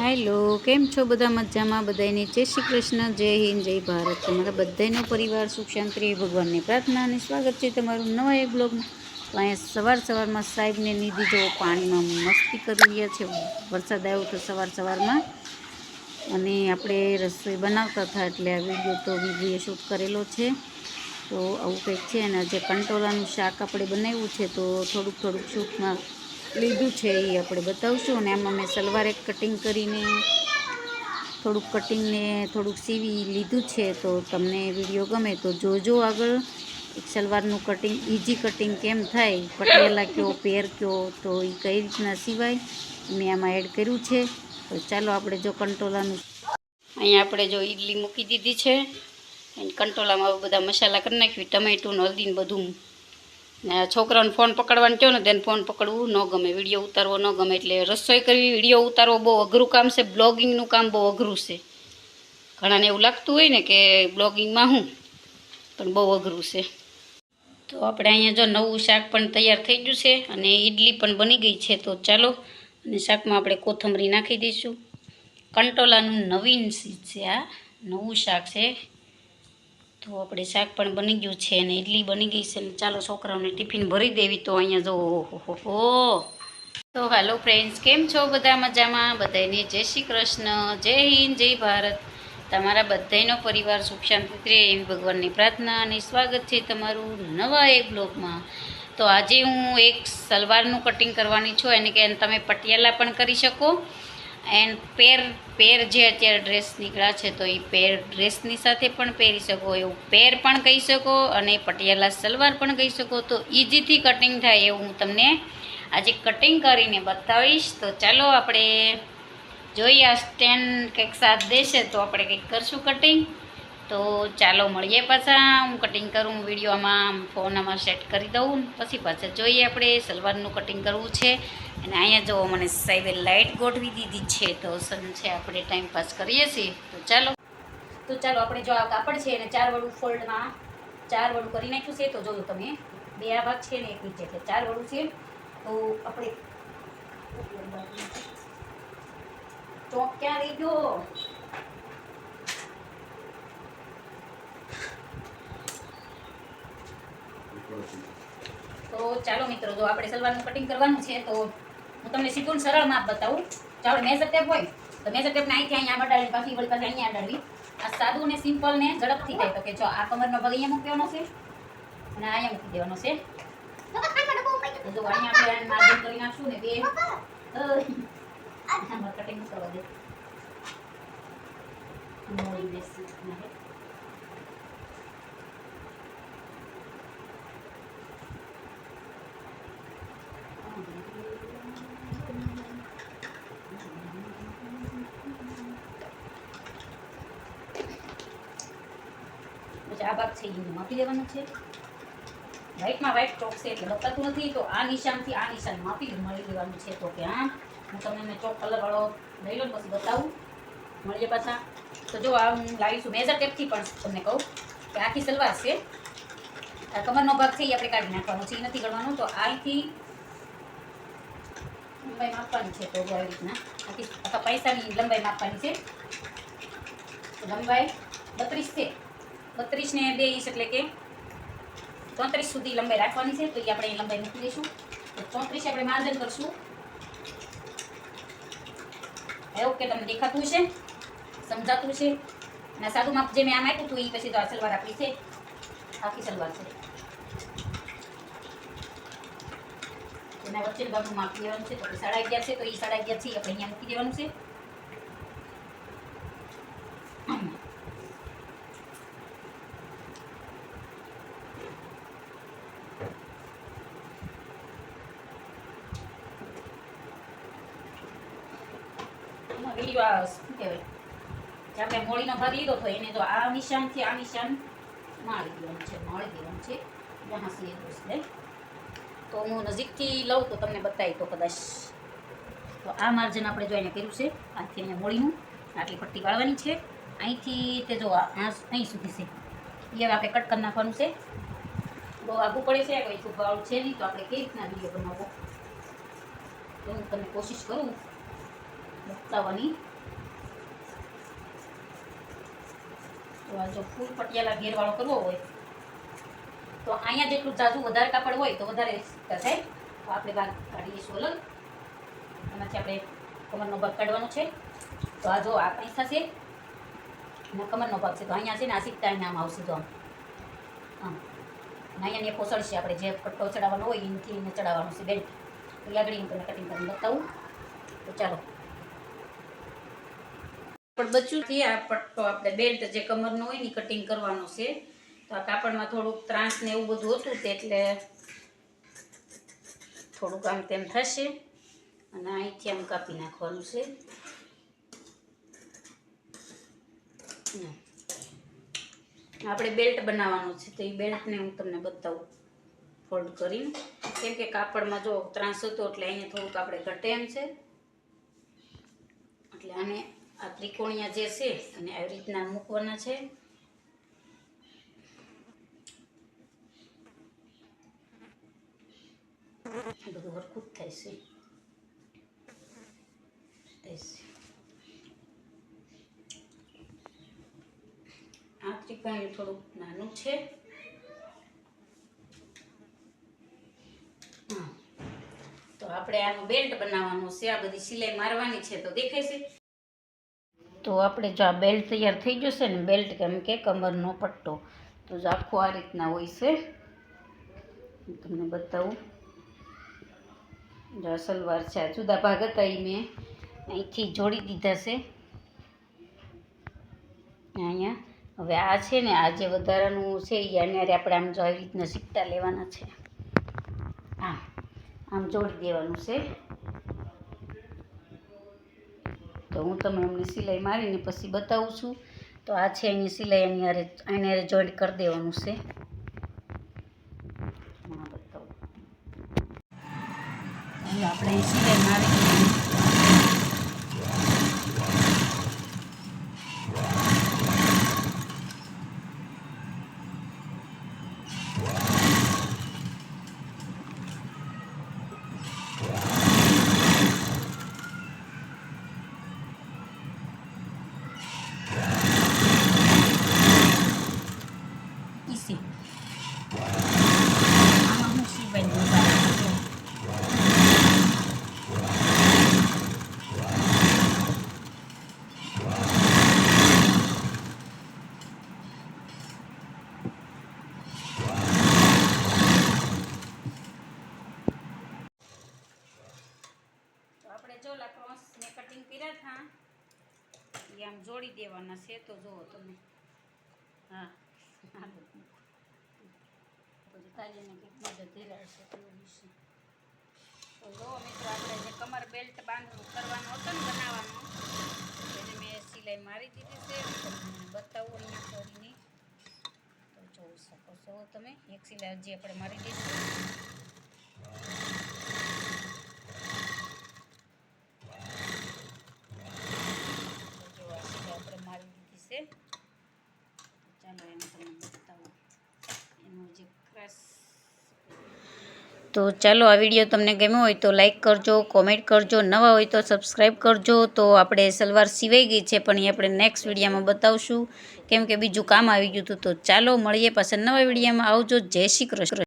Hello, કેમ છો બધા મજામાં? બધાને જય શ્રી કૃષ્ણ, જય હિન્દ, જય ભારત. તમારા બધાનો પરિવાર સુખ શાંતિ, ભગવાનની પ્રાર્થના અને સ્વાગત છે તમારું નવા એક બ્લોગમાં. તો અહીંયા સવાર સવારમાં સાહેબને નીધી જો પાણીમાં મસ્તી કરી રહ્યા છે. વરસાદ આવ્યો તો સવાર સવારમાં. અને આપણે રસોઈ બનાવતા હતા એટલે આ વીડિયો તો વીડિયો શૂટ કરેલો છે. તો આવું કંઈક છે અને જે કંટોલાનું શાક આપણે બનાવ્યું છે. તો થોડુંક થોડુંક શૂટમાં લીધું છે એ આપણે બતાવશું અને આમાં મેં સલવાર એક કટિંગ કરીને થોડુંક કટિંગને થોડુંક સીવી લીધું છે તો તમને વીડિયો ગમે તો જોજો આગળ. સલવારનું કટિંગ ઇઝી કટિંગ કેમ થાય? પટેલા કયો પેર કયો, તો એ કઈ રીતના સિવાય મેં આમાં એડ કર્યું છે. તો ચાલો આપણે જો કંટોલાનું અહીંયા આપણે જો ઈડલી મૂકી દીધી છે. કંટોલામાં બધા મસાલા કરી નાખ્યું, ટમેટું હલ્દી બધું ને આ છોકરાઓને ફોન પકડવાનું કહો ને તેને ફોન પકડવું, ન ગમે વીડિયો ઉતારવો, ન ગમે એટલે રસોઈ કરવી, વીડિયો ઉતારવો બહુ અઘરું કામ છે, બ્લોગિંગનું કામ બહુ અઘરું છે. ઘણાને એવું લાગતું હોય ને કે બ્લોગિંગમાં હું, પણ બહુ અઘરું છે. તો આપણે અહીંયા જો નવું શાક પણ તૈયાર થઈ ગયું છે અને ઈડલી પણ બની ગઈ છે, તો ચાલો અને શાકમાં આપણે કોથમરી નાખી દઈશું. કંટોલાનું નવીન છે આ, નવું શાક છે. તો આપણે શાક પણ બની ગયું છે અને ઇડલી બની ગઈ છે ને ચાલો છોકરાઓને ટિફિન ભરી દેવી તો અહીંયા જો હો તો હાલો ફ્રેન્ડ્સ કેમ છો બધા મજામાં? બધાને જય શ્રી કૃષ્ણ, જય હિન્દ, જય ભારત. તમારા બધાનો પરિવાર સુખ શાંતિ રહે એવી ભગવાનની પ્રાર્થના અને સ્વાગત છે તમારું નવા એક બ્લોગમાં તો આજે હું એક સલવારનું કટિંગ કરવાની છું, એને કે તમે પટિયાલા પણ કરી શકો. એન્ડ પેર પેર જે અત્યારે ડ્રેસ નીકળ્યા છે, તો એ પેર ડ્રેસની સાથે પણ પહેરી શકો, એવું પેર પણ કહી શકો અને પટિયાલા સલવાર પણ કહી શકો. તો ઇઝીથી કટિંગ થાય એવું હું તમને આજે કટિંગ કરીને બતાવીશ. તો ચાલો આપણે જોઈએ આ સ્ટેન્ડ કંઈક સાથ દેશે તો આપણે કંઈક કરશું કટિંગ તો ચાલો મળીએ પાછા. હું કટિંગ કરું વિડીયોમાં ફોન આમાં સેટ કરી દઉં. પછી પાછા જોઈએ આપણે સલવારનું કટિંગ કરવું છે. અને અહીંયા જો મને સાહેબે લાઇટ ગોઠવી દીધી છે તો છે, આપણે ટાઈમ કરીએ છીએ. તો ચાલો. તો ચાલો, આપણે જો આ કાપડ છે એને ચાર વડું ફોલ્ડમાં ચાર વડું કરી નાખ્યું છે. તો જોયું તમે બે આ ભાગ છે ને એક નીચે, એટલે ચાર વડું છે. તો આપણે ચોક ક્યાં રહી ગયો? તો ચાલો મિત્રો, જો આપણે સલવારનું કટિંગ કરવાનું છે, તો હું તમને સીધું સરળ માપ બતાવું. ચાલો, મેજર ટેપ હોય તો મેજર ટેપને અહીંથી અહીંયા અડાડી પાછી વળી પાછી અહીંયા અડાડવી. આ સાદું ને સિમ્પલ ને ઝડપથી થાય. તો કે જો, આ કમરનો ભાગ અહીંયા મૂકી દેવાનો છે અને અહીંયા મૂકી દેવાનો છે. જો કરી નાખશું ને બે. કટિંગ કરવા દે. મોડી બેસી પછી આ ભાગ છે એ માપી લેવાનો છે. વ્હાઇટમાં વ્હાઇટ ચોક છે એટલે બતાતું નથી. તો આ નિશાનથી આ નિશાન માપી મળી લેવાનું છે. તો કે હા, હું તમને મેં ચોક કલરવાળો લઈ લો ને પછી બતાવું. મળીએ પાછા. તો જો આ હું લાવીશું મેજર ટેપથી પણ તમને કહું કે આખી સલવાર છે. આ કમરનો ભાગ છે એ આપણે કાઢી નાખવાનો છે. એ નથી કરવાનો. તો આથી લંબાઈ માપવાની છે. તો આવી રીતના આખી આખા પૈસાની લંબાઈ માપવાની છે. લંબાઈ બત્રીસ છે. બત્રીસ ને બે ઇંચ એટલે કે ચોત્રીસ સુધી લંબાઈ રાખવાની છે. તો એ આપણે અહીં લંબાઈ મૂકી દઈશું. તો ચોત્રીસ આપણે માર્જન કરશું. એવું કે તમને દેખાતું છે સમજાતું છે અને આ સાદું માપ જે મેં આમ આપ્યું હતું એ પછી તો આ સલવાર આપણી છે. આખી સલવાર છે. એના વચ્ચે ભાગનું માપ લેવાનું છે. તો આપણે સાડા અગિયાર છે, તો એ સાડા અગિયાર છે એ આપણે અહીંયા મૂકી દેવાનું છે. એમાં વીડિયો શું કહેવાય? જે આપણે મોળીનો ભાગ લીધો હતો એને તો આ નિશાનથી આ નિશાન માળી દેવાનું છે, માળી દેવાનું છે. જ્યાં સુધી દોસ્ત તો હું નજીકથી લઉં તો તમને બતાવી તો કદાચ તો આ માર્જન આપણે જો એને કર્યું છે, આથી એને મોળીનું આટલી પટ્ટી વાળવાની છે. અહીંથી તે જો અહીં સુધી છે. એ આપણે કટ કરી નાખવાનું છે. બહુ આઘું પડે છે, કોઈ વાળું છે નહીં, તો આપણે કઈ રીતના વીડિયો બનાવવો? તો હું તમને કોશિશ કરું. બતાવવાની. તો આ જો ફૂલ પટિયાલા ઘેરવાળો કરવો હોય, તો અહીંયા જેટલું જાજુ વધારે કાપડ હોય તો વધારે થાય. તો આપણે કાઢી કાઢીએ અલગ એમાંથી આપણે કમરનો ભાગ કાઢવાનો છે. તો આ જો આ કંઈ થશે અને કમરનો ભાગ છે. તો અહીંયા છે ને આ સીધા અહીંયા આમ આવશે તો આમ. આમ. અને અહીંયા પોસળશે આપણે જે પટ્ટો ચડાવવાનો હોય એનથી એને ચડાવવાનો છે બેલ્ટ તો આગળ હું તમને કટિંગ કરીને બતાવું. તો ચાલો. પણ બચ્યું થી આ પટ્ટો આપણે બેલ્ટ જે કમરનો હોય ને કટિંગ કરવાનો છે. તો આ કાપડમાં થોડુંક ત્રાસ ને એવું બધું હતું તે એટલે થોડુંક આમ તેમ થશે. અને અહીંથી આમ કાપી નાખવાનું છે. આપણે બેલ્ટ બનાવવાનું છે, તો એ બેલ્ટને હું તમને બતાવું. ફોલ્ડ કરીને. કેમ કે કાપડમાં જો ત્રાસ હતો એટલે અહીંયા થોડુંક આપણે ઘટે એમ છે. એટલે આને આ ત્રિકોણિયા જે છે અને આવી રીતના મૂકવાના છે. બધું હરખું જ થાય છે. આ ત્રિકોણ થોડુંક નાનું છે. તો આપણે આનું બેલ્ટ બનાવવાનું છે. આ બધી સિલાઈ મારવાની છે. તો દેખાય છે? તો આપણે જો આ બેલ્ટ તૈયાર થઈ જશે ને બેલ્ટ કેમ કે કમરનો પટ્ટો, તો જો આખું આ રીતના હોય છે. તમને બતાવું. જો સલવાર છે, આ જુદા ભાગ હતા એ મેં અહીંથી જોડી દીધા છે. અહીંયા. હવે આ છે ને, આ જે વધારાનું છે એ અન્યારે આપણે આમ જો આવી રીતના સિક્કા લેવાના છે. આમ આમ જોડી દેવાનું છે. તો હું તમને એમની સિલાઈ મારીને પછી બતાવું છું. તો આ છે એની સિલાઈ, એની હારે એને હારે જોઈન્ટ કરી દેવાનું છે. આપણે સિલાઈ Isi. આમાં હું સિવાય દઉં બાર. તો આપણે જો ક્રોસ ને કટિંગ કર્યા હતા એ આમ જોડી દેવાના છે, તો જુઓ તમે હા પછી તાલીને કેટલી ધીરાડ છે તેવું તો જો મિત્રો આપણે જે કમર બેલ્ટ બાંધવું કરવાનું હતું ને બનાવવાનો એને મેં સિલાઈ મારી દીધી છે બતાવું અહીંયા કરીને તો જોઈ શકો છો તમે એક સિલાઈ હજી આપણે મારી દઈશું તો જો આ સિલાઈ આપણે મારી દીધી છે ચાલો એમ તમને બતાવું એનું જે ક્રશ તો ચાલો આ વીડિયો તમને ગમ્યો હોય તો લાઈક કરજો કોમેન્ટ કરજો, નવા હોય તો સબસ્ક્રાઈબ કરજો. તો આપણે સલવાર સિવાઈ ગઈ છે, પણ એ આપણે નેક્સ્ટ વિડીયામાં બતાવશું. કેમ કે બીજું કામ આવી ગયું હતું, તો ચાલો મળીએ પાછા નવા વિડીયામાં. આવજો, જય શ્રી કૃષ્ણ.